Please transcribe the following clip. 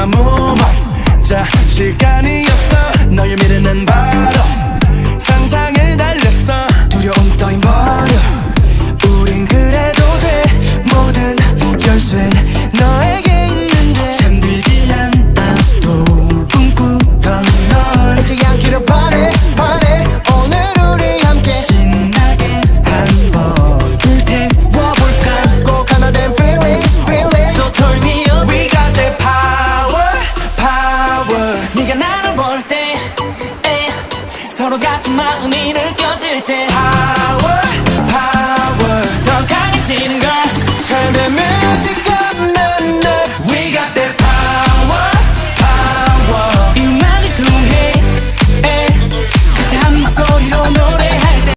my moment 자 시간이었어. 너의 미래는 바로 상상에 달렸어. 두려움 떠인 버려 우린 그래도 돼. 모든 열쇠 네가 나를 볼 때 서로 같은 마음이 느껴질 때. Power, power 더 강해지는 걸 잘 되면